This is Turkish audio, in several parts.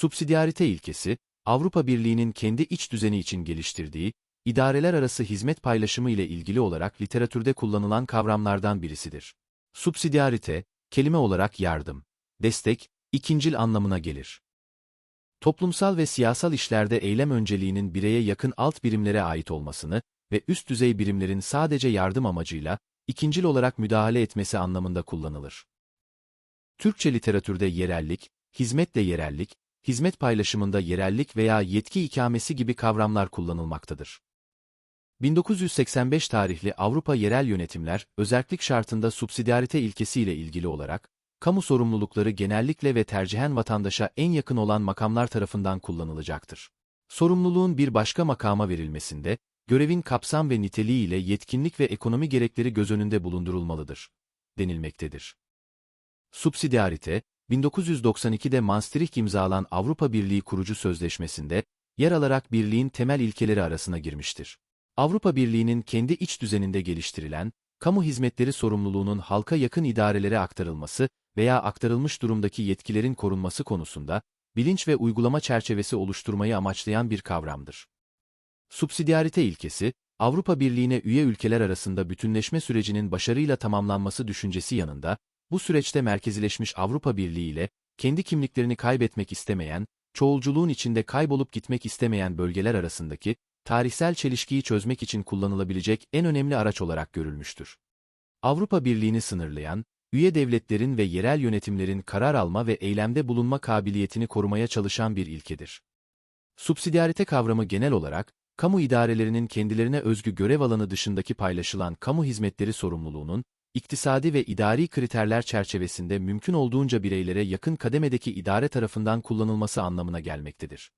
Subsidiarite ilkesi, Avrupa Birliği'nin kendi iç düzeni için geliştirdiği, idareler arası hizmet paylaşımı ile ilgili olarak literatürde kullanılan kavramlardan birisidir. Subsidiarite, kelime olarak yardım, destek, ikincil anlamına gelir. Toplumsal ve siyasal işlerde eylem önceliğinin bireye yakın alt birimlere ait olmasını ve üst düzey birimlerin sadece yardım amacıyla, ikincil olarak müdahale etmesi anlamında kullanılır. Türkçe literatürde yerellik, hizmetle yerellik, hizmet paylaşımında yerellik veya yetki ikamesi gibi kavramlar kullanılmaktadır. 1985 tarihli Avrupa Yerel Yönetimler, özellik şartında subsidiarite ilkesiyle ilgili olarak, kamu sorumlulukları genellikle ve tercihen vatandaşa en yakın olan makamlar tarafından kullanılacaktır. Sorumluluğun bir başka makama verilmesinde, görevin kapsam ve niteliği ile yetkinlik ve ekonomi gerekleri göz önünde bulundurulmalıdır, denilmektedir. Subsidiarite, 1992'de Maastricht imzalan Avrupa Birliği kurucu sözleşmesinde, yer alarak birliğin temel ilkeleri arasına girmiştir. Avrupa Birliği'nin kendi iç düzeninde geliştirilen, kamu hizmetleri sorumluluğunun halka yakın idarelere aktarılması veya aktarılmış durumdaki yetkilerin korunması konusunda, bilinç ve uygulama çerçevesi oluşturmayı amaçlayan bir kavramdır. Subsidiarite ilkesi, Avrupa Birliği'ne üye ülkeler arasında bütünleşme sürecinin başarıyla tamamlanması düşüncesi yanında, bu süreçte merkezileşmiş Avrupa Birliği ile, kendi kimliklerini kaybetmek istemeyen, çoğulculuğun içinde kaybolup gitmek istemeyen bölgeler arasındaki, tarihsel çelişkiyi çözmek için kullanılabilecek en önemli araç olarak görülmüştür. Avrupa Birliği'ni sınırlayan, üye devletlerin ve yerel yönetimlerin karar alma ve eylemde bulunma kabiliyetini korumaya çalışan bir ilkedir. Subsidiarite kavramı genel olarak, kamu idarelerinin kendilerine özgü görev alanı dışındaki paylaşılan kamu hizmetleri sorumluluğunun, iktisadi ve idari kriterler çerçevesinde mümkün olduğunca bireylere yakın kademedeki idare tarafından kullanılması anlamına gelmektedir.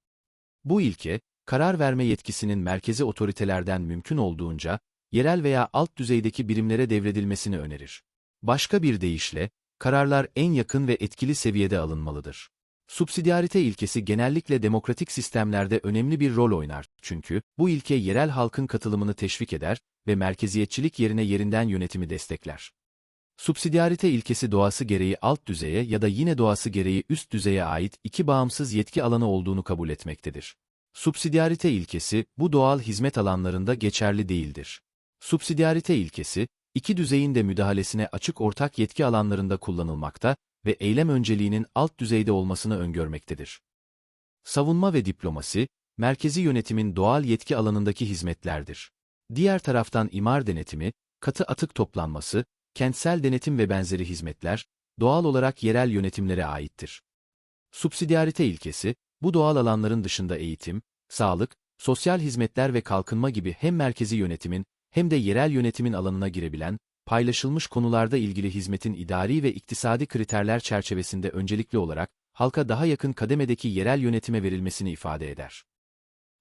Bu ilke, karar verme yetkisinin merkezi otoritelerden mümkün olduğunca, yerel veya alt düzeydeki birimlere devredilmesini önerir. Başka bir deyişle, kararlar en yakın ve etkili seviyede alınmalıdır. Subsidiarite ilkesi genellikle demokratik sistemlerde önemli bir rol oynar çünkü bu ilke yerel halkın katılımını teşvik eder ve merkeziyetçilik yerine yerinden yönetimi destekler. Subsidiarite ilkesi doğası gereği alt düzeye ya da yine doğası gereği üst düzeye ait iki bağımsız yetki alanı olduğunu kabul etmektedir. Subsidiarite ilkesi bu doğal hizmet alanlarında geçerli değildir. Subsidiarite ilkesi, iki düzeyin de müdahalesine açık ortak yetki alanlarında kullanılmakta ve eylem önceliğinin alt düzeyde olmasını öngörmektedir. Savunma ve diplomasi, merkezi yönetimin doğal yetki alanındaki hizmetlerdir. Diğer taraftan imar denetimi, katı atık toplanması, kentsel denetim ve benzeri hizmetler, doğal olarak yerel yönetimlere aittir. Subsidiarite ilkesi, bu doğal alanların dışında eğitim, sağlık, sosyal hizmetler ve kalkınma gibi hem merkezi yönetimin hem de yerel yönetimin alanına girebilen, paylaşılmış konularda ilgili hizmetin idari ve iktisadi kriterler çerçevesinde öncelikli olarak, halka daha yakın kademedeki yerel yönetime verilmesini ifade eder.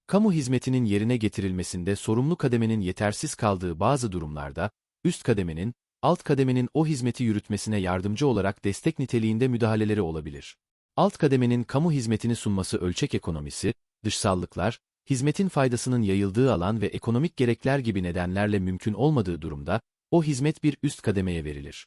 Kamu hizmetinin yerine getirilmesinde sorumlu kademenin yetersiz kaldığı bazı durumlarda, üst kademenin, alt kademenin o hizmeti yürütmesine yardımcı olarak destek niteliğinde müdahaleleri olabilir. Alt kademenin kamu hizmetini sunması ölçek ekonomisi, dışsallıklar, hizmetin faydasının yayıldığı alan ve ekonomik gerekler gibi nedenlerle mümkün olmadığı durumda, o hizmet bir üst kademeye verilir.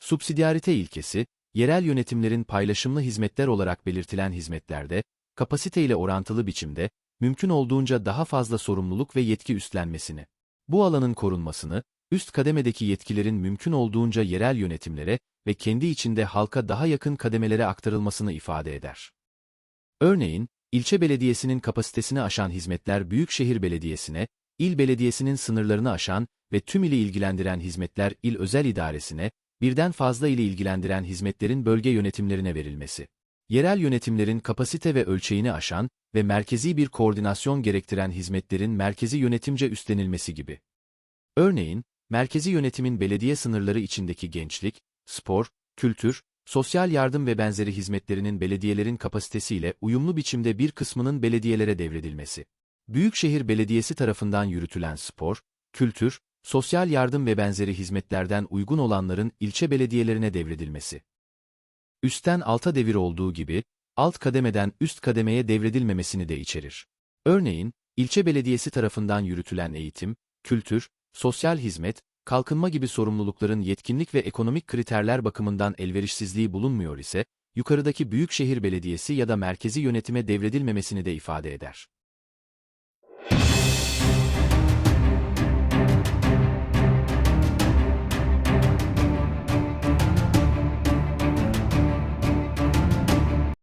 Subsidiarite ilkesi, yerel yönetimlerin paylaşımlı hizmetler olarak belirtilen hizmetlerde, kapasite ile orantılı biçimde, mümkün olduğunca daha fazla sorumluluk ve yetki üstlenmesini, bu alanın korunmasını, üst kademedeki yetkilerin mümkün olduğunca yerel yönetimlere ve kendi içinde halka daha yakın kademelere aktarılmasını ifade eder. Örneğin, ilçe belediyesinin kapasitesini aşan hizmetler büyükşehir belediyesine, il belediyesinin sınırlarını aşan ve tüm ili ilgilendiren hizmetler il özel idaresine, birden fazla ili ilgilendiren hizmetlerin bölge yönetimlerine verilmesi. Yerel yönetimlerin kapasite ve ölçeğini aşan ve merkezi bir koordinasyon gerektiren hizmetlerin merkezi yönetimce üstlenilmesi gibi. Örneğin, merkezi yönetimin belediye sınırları içindeki gençlik, spor, kültür, sosyal yardım ve benzeri hizmetlerinin belediyelerin kapasitesiyle uyumlu biçimde bir kısmının belediyelere devredilmesi. Büyükşehir Belediyesi tarafından yürütülen spor, kültür, sosyal yardım ve benzeri hizmetlerden uygun olanların ilçe belediyelerine devredilmesi. Üstten alta devir olduğu gibi, alt kademeden üst kademeye devredilmemesini de içerir. Örneğin, ilçe belediyesi tarafından yürütülen eğitim, kültür, sosyal hizmet, kalkınma gibi sorumlulukların yetkinlik ve ekonomik kriterler bakımından elverişsizliği bulunmuyor ise, yukarıdaki büyükşehir belediyesi ya da merkezi yönetime devredilmemesini de ifade eder.